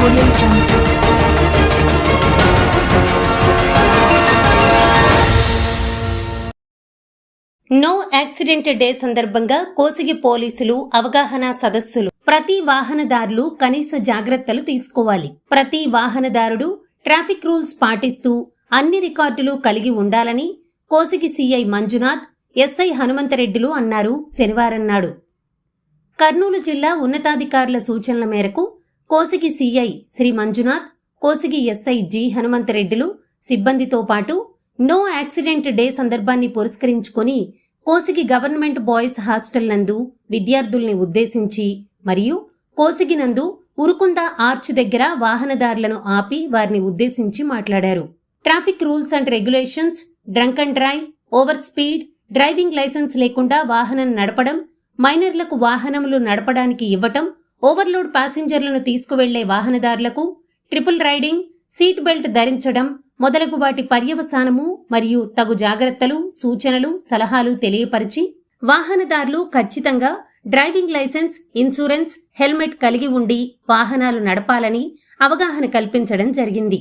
No accident day సందర్భంగా కోసిగి పోలీసులు అవగాహన సదస్సులు. ప్రతి వాహనదారులు కనీస జాగ్రత్తలు తీసుకోవాలి. ప్రతి వాహనదారుడు ట్రాఫిక్ రూల్స్ పాటిస్తూ అన్ని రికార్డులు కలిగి ఉండాలని కోసిగి సీఐ మంజునాథ్ ఎస్ఐ హనుమంతరెడ్డిలు అన్నారు శనివారం నాడు. కర్నూలు జిల్లా ఉన్నతాధికారుల సూచనల మేరకు Kosigi CI Shri Manjunath Kosigi SI G హనుమంతరెడ్డిలు సిబ్బందితో పాటు నో యాక్సిడెంట్ డే సందర్భాన్ని పురస్కరించుకొని కోసిగి గవర్నమెంట్ బాయ్స్ హాస్టల్ నందు విద్యార్థుల్ని ఉద్దేశించి మరియు కోసిగి నందు ఉరుకుంద ఆర్చ్ దగ్గర వాహనదారులను ఆపి వారిని ఉద్దేశించి మాట్లాడారు. Traffic rules and regulations drunk and drive over speed driving licence లేకుండా వాహనం నడపడం మైనర్లకు వాహనములు నడపడానికి ఇవ్వటం ఓవర్లోడ్ ప్యాసింజర్లను తీసుకువెళ్ళే వాహనదారులకు ట్రిపుల్ రైడింగ్ సీట్ బెల్ట్ ధరించడం మొదలగు వాటి పర్యవసానము మరియు తగు జాగ్రత్తలు సూచనలు సలహాలు తెలియపరిచి వాహనదారులు ఖచ్చితంగా డ్రైవింగ్ లైసెన్స్ ఇన్సూరెన్స్ హెల్మెట్ కలిగి ఉండి వాహనాలు నడపాలని అవగాహన కల్పించడం జరిగింది.